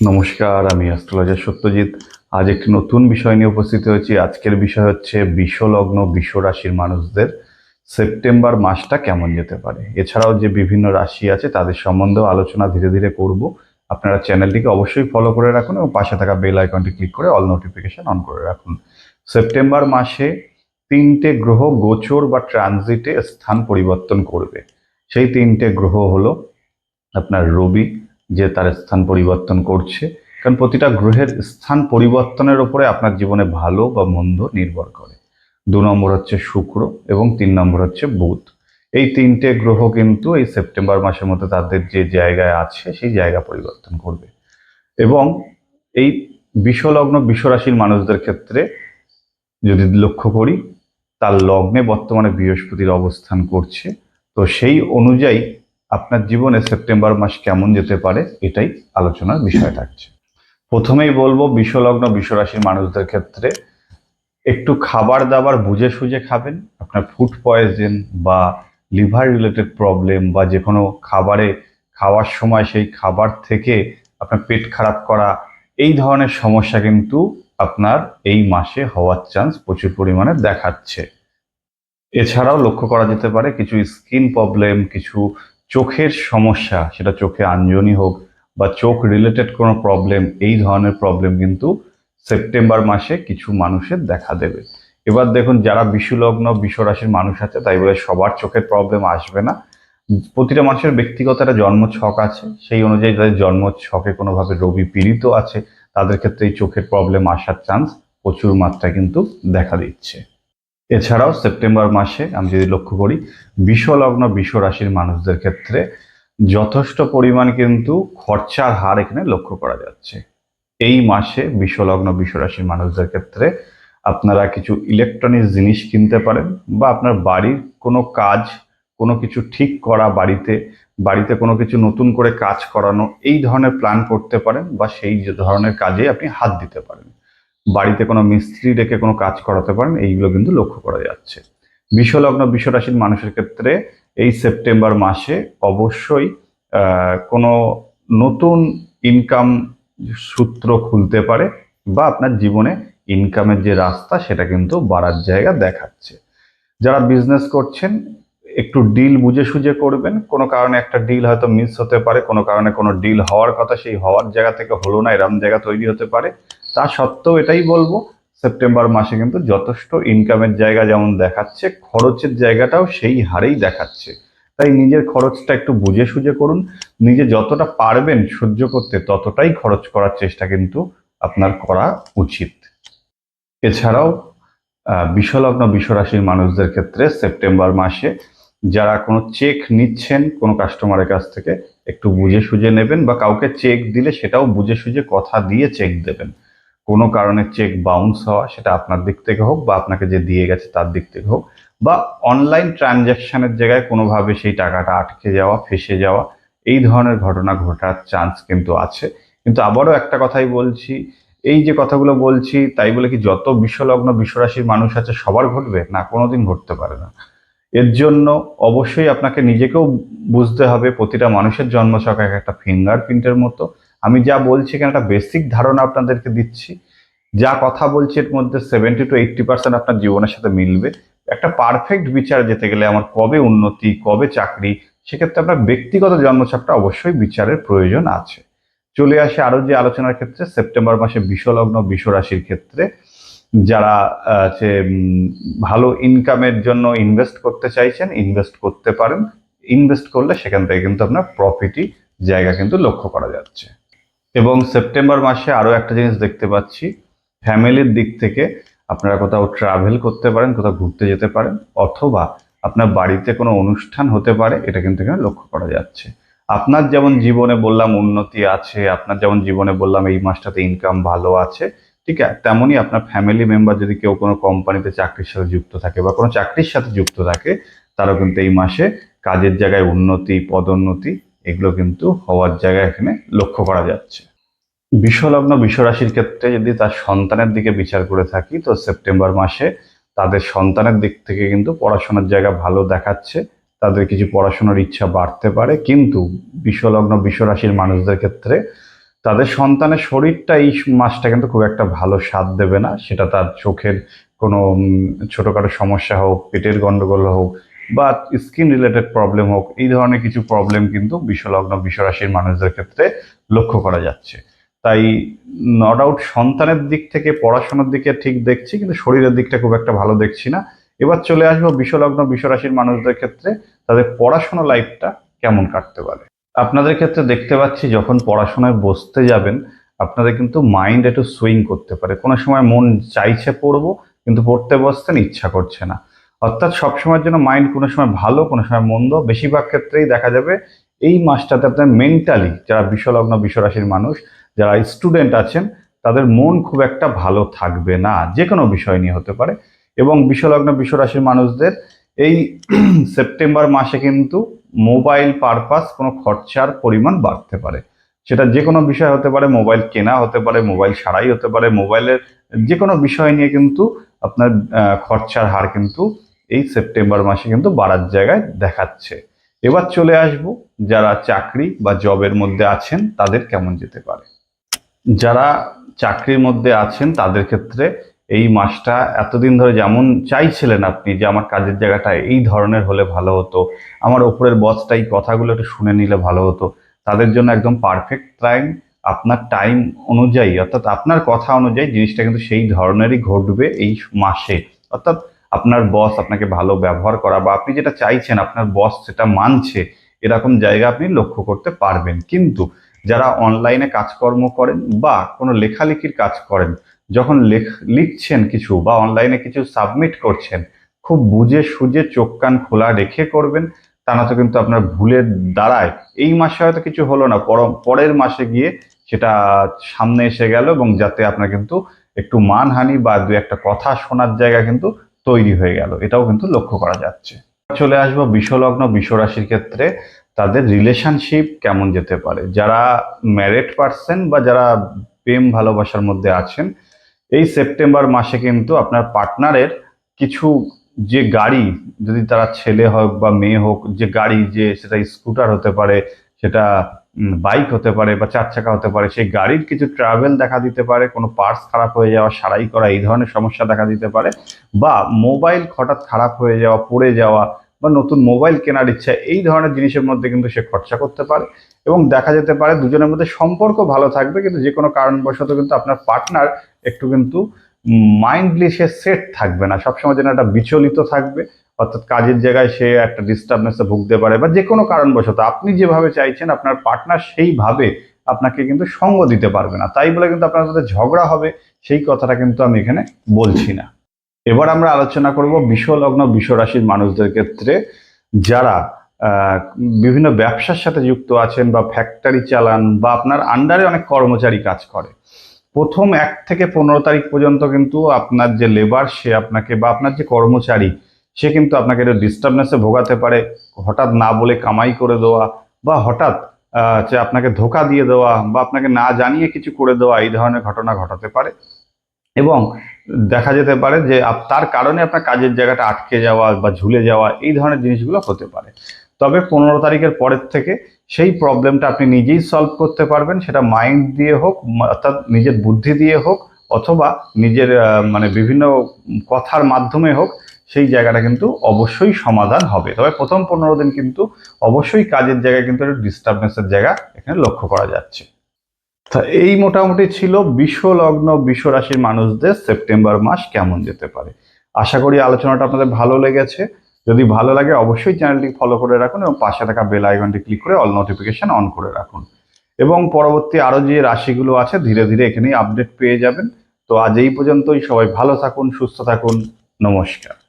নমস্কার, আমি অ্যাস্ট্রোলজার সত্যজিৎ। আজ একটি নতুন বিষয় নিয়ে উপস্থিত হয়েছি। আজকের বিষয় হচ্ছে বিশ্বলগ্ন বিশ্ব রাশির মানুষদের সেপ্টেম্বর মাসটা কেমন যেতে পারে? এছাড়াও যে বিভিন্ন রাশি আছে, তাদের সম্বন্ধেও আলোচনা ধীরে ধীরে করব। আপনারা চ্যানেলটিকে অবশ্যই ফলো করে রাখুন এবং পাশে থাকা বেল আইকনটি ক্লিক করে অল নোটিফিকেশন অন করে রাখুন। সেপ্টেম্বর মাসে তিনটে গ্রহ গোচর বা ট্রানজিটে স্থান পরিবর্তন করবে। সেই তিনটে গ্রহ হলো আপনার রবি যে তার স্থান পরিবর্তন করছে। কারণ প্রতিটা গ্রহের স্থান পরিবর্তনের ওপরে আপনার জীবনে ভালো বা মন্দ নির্ভর করে। দু নম্বর হচ্ছে শুক্র এবং তিন নম্বর হচ্ছে বুধ। এই তিনটে গ্রহ কিন্তু এই সেপ্টেম্বর মাসের মধ্যে তাদের যে জায়গায় আছে, সেই জায়গা পরিবর্তন করবে। এবং এই বিশ্বলগ্ন বিশ্বরাশির মানুষদের ক্ষেত্রে যদি লক্ষ্য করি, তার লগ্নে বর্তমানে বৃহস্পতির অবস্থান করছে। তো সেই অনুযায়ী আপনার জীবনে সেপ্টেম্বর মাস কেমন যেতে পারে এটাই আলোচনার বিষয় থাকছে। প্রথমেই বলব, বিশ্বলগ্ন বিশ্বরাশির মানুষদের ক্ষেত্রে একটু খাবার দাবার বুঝে সুঝে খাবেন। আপনার ফুড পয়জেন বা লিভার রিলেটেড প্রবলেম বা যে কোনো খাবারে খাওয়ার সময় সেই খাবার থেকে আপনার পেট খারাপ করা, এই ধরনের সমস্যা কিন্তু আপনার এই মাসে হওয়ার চান্স প্রচুর পরিমাণে দেখাচ্ছে। এছাড়াও লক্ষ্য করা যেতে পারে, কিছু স্কিন প্রবলেম কিছু চোখের সমস্যা, সেটা চোখে আঞ্জনি হোক বা চোখ রিলেটেড কোনো প্রবলেম এই ধরনের প্রবলেম কিন্তু সেপ্টেম্বর মাসে কিছু মানুষের দেখা দেবে। এবার দেখুন, যারা বিশ্বলগ্ন বিশ্বরাশির মানুষ আছে, তাই বলে সবার চোখের প্রবলেম আসবে না। প্রতিটা মানুষের ব্যক্তিগত একটা জন্ম ছক আছে, সেই অনুযায়ী তাদের জন্ম ছকে কোনোভাবে রবি পীড়িত আছে, তাদের ক্ষেত্রে এই চোখের প্রবলেম আসার চান্স প্রচুর মাত্রায় কিন্তু দেখা দিচ্ছে। এছাড়াও সেপ্টেম্বর মাসে আমি যদি লক্ষ্য করি, বিশ্বলগ্ন বিশ্ব রাশির মানুষদের ক্ষেত্রে যথেষ্ট পরিমাণ কিন্তু খরচার হার এখানে লক্ষ্য করা যাচ্ছে। এই মাসে বিশ্বলগ্ন বিশ্ব রাশির মানুষদের ক্ষেত্রে আপনারা কিছু ইলেকট্রনিক্স জিনিস কিনতে পারেন বা আপনার বাড়ির কোনো কাজ, কোনো কিছু ঠিক করা বাড়িতে বাড়িতে কোনো কিছু নতুন করে কাজ করানো, এই ধরনের প্ল্যান করতে পারেন বা সেই ধরনের কাজে আপনি হাত দিতে পারেন। বাড়িতে কোনো মিস্ত্রি রেখে কোনো কাজ করাতে পারেন, এইগুলো কিন্তু লক্ষ্য করা যাচ্ছে। বিশ্বলগ্ন বিশ্বরাশির মানুষের ক্ষেত্রে এই সেপ্টেম্বর মাসে অবশ্যই কোনো নতুন ইনকাম সূত্র খুলতে পারে বা আপনার জীবনে ইনকামের যে রাস্তা, সেটা কিন্তু বাড়ার জায়গা দেখাচ্ছে। যারা বিজনেস করছেন, একটু ডিল বুঝে সুঝে করবেন। কোনো কারণে একটা ডিল হয়তো মিস হতে পারে, কোনো কারণে কোনো ডিল হওয়ার কথা, সেই হওয়ার জায়গা থেকে হলো না, এরম জায়গা তৈরি হতে পারে। তা সত্ত্বেও এটাই বলব, সেপ্টেম্বর মাসে কিন্তু যথেষ্ট ইনকামের জায়গা যেমন দেখাচ্ছে, খরচের জায়গাটাও সেই হারেই দেখাচ্ছে। তাই নিজের খরচটা একটু বুঝে সুঝে করুন, নিজে যতটা পারবেন সহ্য করতে ততটাই খরচ করার চেষ্টা কিন্তু আপনার করা উচিত। এছাড়াও বিশ্বলগ্ন বিশ্বরাশির মানুষদের ক্ষেত্রে সেপ্টেম্বর মাসে যারা কোনো চেক নিচ্ছেন কোনো কাস্টমারের কাছ থেকে, একটু বুঝে সুঝে নেবেন বা কাউকে চেক দিলে সেটাও বুঝে সুঝে কথা দিয়ে চেক দেবেন। কোনো কারণে চেক বাউন্স হওয়া সেটা আপনার দিক থেকে হোক বা আপনাকে যে দিয়ে গেছে তার দিক থেকে হোক বা অনলাইন ট্রানজ্যাকশনের জায়গায় কোনোভাবে সেই টাকাটা আটকে যাওয়া, ফেসে যাওয়া, এই ধরনের ঘটনা ঘটার চান্স কিন্তু আছে। কিন্তু আবারও একটা কথাই বলছি, এই যে কথাগুলো বলছি তাই বলে কি যত বিশ্বলগ্ন বিশ্বরাশির মানুষ আছে সবার ঘটবে? না, কোনোদিন ঘটতে পারে না। এর জন্য অবশ্যই আপনাকে নিজেকেও বুঝতে হবে প্রতিটা মানুষের জন্মছক এক একটা ফিঙ্গারপ্রিন্টের মতো। আমি যা বলছি এখানে একটা বেসিক ধারণা আপনাদেরকে দিচ্ছি। যা কথা বলছি এর মধ্যে সেভেন্টি টু এইটটি পার্সেন্ট আপনার জীবনের সাথে মিলবে। একটা পারফেক্ট বিচার যেতে গেলে আমার কবে উন্নতি কবে চাকরি সেক্ষেত্রে আপনার ব্যক্তিগত জন্মছকটা অবশ্যই বিচারের প্রয়োজন আছে। চলে আসে আরও যে আলোচনার ক্ষেত্রে সেপ্টেম্বর মাসে বিশ্বলগ্ন বিশ্বরাশির ক্ষেত্রে যারা উম, ভালো ইনকামের জন্য ইনভেস্ট করতে চাইছেন ইনভেস্ট করতে পারেন। ইনভেস্ট করলে সেখান থেকে কিন্তু আপনার প্রফিটই জায়গা কিন্তু লক্ষ্য করা যাচ্ছে। এবং সেপ্টেম্বর মাসে আরও একটা জিনিস দেখতে পাচ্ছি। ফ্যামিলির দিক থেকে আপনারা কোথাও ট্রাভেল করতে পারেন, কোথাও ঘুরতে যেতে পারেন, অথবা আপনার বাড়িতে কোনো অনুষ্ঠান হতে পারে, এটা কিন্তু এখানে লক্ষ্য করা যাচ্ছে। আপনার যেমন জীবনে বললাম উন্নতি আছে, আপনার যেমন জীবনে বললাম এই মাসটাতে ইনকাম ভালো আছে, ঠিক আছে তেমনই আপনার ফ্যামিলি মেম্বার যদি কেউ কোনো কোম্পানিতে চাকরির সাথে যুক্ত থাকে বা কোনো চাকরির সাথে যুক্ত থাকে, তারও কিন্তু এই মাসে কাজের জায়গায় উন্নতি, পদোন্নতি এগুলো কিন্তু হওয়ার জায়গায় এখানে লক্ষ্য করা যাচ্ছে। বিশ্বলগ্ন বিশ্বরাশির ক্ষেত্রে যদি তার সন্তানের দিকে বিচার করে থাকি, তো সেপ্টেম্বর মাসে তাদের সন্তানের দিক থেকে কিন্তু পড়াশোনার জায়গা ভালো দেখাচ্ছে, তাদের কিছু পড়াশোনার ইচ্ছা বাড়তে পারে, কিন্তু বিশ্বলগ্ন বিশ্বরাশির মানুষদের ক্ষেত্রে তাদের সন্তানের শরীরটা এই মাসটা কিন্তু খুব একটা ভালো স্বাদ দেবে না, সেটা তার চোখের কোনো ছোটোখাটো সমস্যা হোক, পেটের গণ্ডগোল হোক বা স্কিন রিলেটেড প্রবলেম হোক, এই ধরনের কিছু প্রবলেম কিন্তু বিশ্বলগ্ন বিশ্বরাশির মানুষদের ক্ষেত্রে লক্ষ্য করা যাচ্ছে। তাই নট ডাউট সন্তানের দিক থেকে, পড়াশোনার দিকে ঠিক দেখছি, কিন্তু শরীরের দিকটা খুব একটা ভালো দেখছি না। এবার চলে আসব বিশ্বলগ্ন বিশ্বরাশির মানুষদের ক্ষেত্রে, তাদের পড়াশোনা লাইফটা কেমন কাটতে পারে। আপনাদের ক্ষেত্রে দেখতে পাচ্ছি, যখন পড়াশোনায় বসতে যাবেন, আপনাদের কিন্তু মাইন্ড একটু সুইং করতে পারে। কোনো সময় মন চাইছে পড়ব, কিন্তু পড়তে বসতেন ইচ্ছা করছে না। অর্থাৎ সবসময়ের জন্য মাইন্ড কোনো সময় ভালো, কোনো সময় মন্দ, বেশিরভাগ ক্ষেত্রেই দেখা যাবে এই মাসটাতে আপনার মেন্টালি যারা বিশ্বলগ্ন, বিশ্বরাশির মানুষ, যারা স্টুডেন্ট আছেন, তাদের মন খুব একটা ভালো থাকবে না যে কোনো বিষয় নিয়ে হতে পারে। এবং বিশ্বলগ্ন, বিশ্বরাশির মানুষদের এই সেপ্টেম্বর মাসে কিন্তু মোবাইল পারপাস কোনো খরচার পরিমাণ বাড়তে পারে। সেটা যে কোনো বিষয় হতে পারে মোবাইল কেনা হতে পারে মোবাইল সারাই হতে পারে মোবাইলের যে কোনো বিষয় নিয়ে কিন্তু আপনার খরচার হার কিন্তু এই সেপ্টেম্বর মাসে কিন্তু বাড়ার জায়গায় দেখাচ্ছে। এবার চলে আসব যারা চাকরি বা জবের মধ্যে আছেন তাদের কেমন যেতে পারে। যারা চাকরির মধ্যে আছেন তাদের ক্ষেত্রে এই মাসটা এতদিন ধরে যেমন চাইছিলেন আপনি যে আমার কাজের জায়গাটা এই ধরনের হলে ভালো হতো, আমার ওপরের বসটা এই কথাগুলো একটু শুনে নিলে ভালো হতো, তাদের জন্য একদম পারফেক্ট টাইম আপনার টাইম অনুযায়ী, অর্থাৎ আপনার কথা অনুযায়ী জিনিসটা কিন্তু সেই ধরনেরই ঘটবে এই মাসে। অর্থাৎ আপনার বস আপনাকে ভালো ব্যবহার করা বা আপনি যেটা চাইছেন, আপনার বস সেটা মানছে, এরকম জায়গা আপনি লক্ষ্য করতে পারবেন। কিন্তু যারা অনলাইনে কাজকর্ম করেন বা কোনো লেখালেখির কাজ করেন, যখন লেখ, লিখছেন কিছু বা অনলাইনে কিছু সাবমিট করছেন, খুব বুঝে সুঝে চোখ কান খোলা রেখে করবেন, তা না তো কিন্তু আপনার ভুলের দ্বারায়। এই মাসে হয়তো কিছু হলো না পর- পরের মাসে গিয়ে সেটা সামনে এসে গেল এবং যাতে আপনার কিন্তু একটু মানহানি বা দু একটা কথা শোনার জায়গা কিন্তু তৈরি হয়ে গেল। এটাও কিন্তু লক্ষ্য করা যাচ্ছে। চলে আসব বিশ্বলগ্ন বিশ্বরাশির ক্ষেত্রে তাদের রিলেশনশিপ কেমন যেতে পারে? যারা ম্যারেড পার্সন বা যারা প্রেম ভালোবাসার মধ্যে আছেন, এই সেপ্টেম্বর মাসে কিন্তু আপনার পার্টনারের কিছু যে গাড়ি, যদি তারা ছেলে হোক বা মেয়ে হোক, যে গাড়ি যে সেটা স্কুটার হতে পারে, সেটা বাইক হতে পারে বা চার চাকা হতে পারে, সেই গাড়ির কিছু ট্রাভেল দেখা দিতে পারে, কোনো পার্টস খারাপ হয়ে যাওয়া, সারাই করা, এই ধরনের সমস্যা দেখা দিতে পারে, বা মোবাইল হঠাৎ খারাপ হয়ে যাওয়া, পড়ে যাওয়া, বা নতুন মোবাইল কেনার ইচ্ছা, এই ধরনের জিনিসের মধ্যে কিন্তু সে খরচা করতে পারে। এবং দেখা যেতে পারে দুজনের মধ্যে সম্পর্ক ভালো থাকবে, কিন্তু যে কোনো কারণবশত কিন্তু আপনার পার্টনার একটু কিন্তু মাইন্ডলি সে সেট থাকবে না, সবসময় যেন একটা বিচলিত থাকবে অর্থাৎ কাজের জায়গায় সে একটা ডিস্টার্বনেসে ভুগতে পারে বা যে কোনো কারণবশত আপনি যেভাবে চাইছেন আপনার পার্টনার সেইভাবে আপনাকে কিন্তু সঙ্গ দিতে পারবে না। তাই বলে কিন্তু আপনার সাথে ঝগড়া হবে, সেই কথাটা কিন্তু আমি এখানে বলছি না। এবার আমরা আলোচনা করব বিশ্বলগ্ন বিশ্বরাশির মানুষদের ক্ষেত্রে যারা বিভিন্ন ব্যবসার সাথে যুক্ত আছেন বা ফ্যাক্টরি চালান বা আপনার আন্ডারে অনেক কর্মচারী কাজ করে। প্রথম এক থেকে পনেরো তারিখ পর্যন্ত কিন্তু আপনার যে লেবার সে আপনাকে বা আপনার যে কর্মচারী সে কিন্তু আপনাকে একটু ডিস্টার্বনেসে ভোগাতে পারে, হঠাৎ না বলে কামাই করে দেওয়া বা হঠাৎ যে আপনাকে ধোকা দিয়ে দেওয়া বা আপনাকে না জানিয়ে কিছু করে দেওয়া, এই ধরনের ঘটনা ঘটাতে পারে। এবং দেখা যেতে পারে যে তার কারণে আপনার কাজের জায়গাটা আটকে যাওয়া বা ঝুলে যাওয়া, এই ধরনের জিনিসগুলো হতে পারে। তবে পনেরো তারিখের পরের থেকে সেই প্রবলেমটা আপনি নিজেই সলভ করতে পারবেন, সেটা মাইন্ড দিয়ে হোক অর্থাৎ নিজের বুদ্ধি দিয়ে হোক, অথবা নিজের মানে বিভিন্ন কথার মাধ্যমে হোক সেই জায়গাটা কিন্তু অবশ্যই সমাধান হবে। তবে প্রথম পনেরো দিন কিন্তু অবশ্যই কাজের জায়গায় কিন্তু একটা ডিস্টার্বেন্সের জায়গা এখানে লক্ষ্য করা যাচ্ছে। তা এই মোটামুটি ছিল বিশ্বলগ্ন বিশ্বরাশির মানুষদের সেপ্টেম্বর মাস কেমন যেতে পারে? আশা করি আলোচনাটা আপনাদের ভালো লেগেছে। যদি ভালো লাগে অবশ্যই চ্যানেলটি ফলো করে রাখুন এবং পাশে থাকা বেল আইকনটি ক্লিক করে অল নোটিফিকেশন অন করে রাখুন। এবং পরবর্তী আরও যে রাশিগুলো আছে, ধীরে ধীরে এখানেই আপডেট পেয়ে যাবেন। তো আজ এই পর্যন্তই। সবাই ভালো থাকুন, সুস্থ থাকুন। নমস্কার।